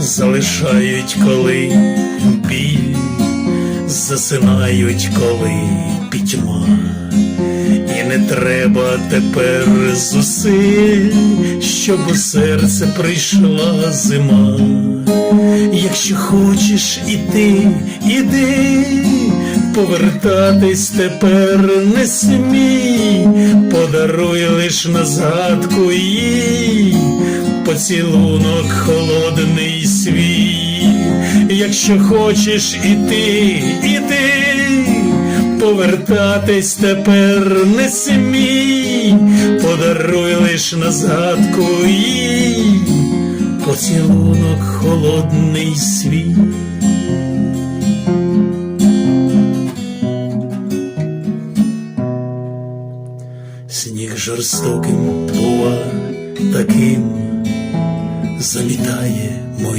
залишають, коли біль, засинають, коли пітьма. І не треба тепер зусиль, щоб у серце прийшла зима. Якщо хочеш іти, іди, повертатись тепер не смій, подаруй лиш на згадку їй, поцілунок холодний свій. Якщо хочеш іти, іди, повертатись тепер не смій, подаруй лиш на згадку їй, поцілунок холодний свій. Сніг жорстоким бува таким завітає моє.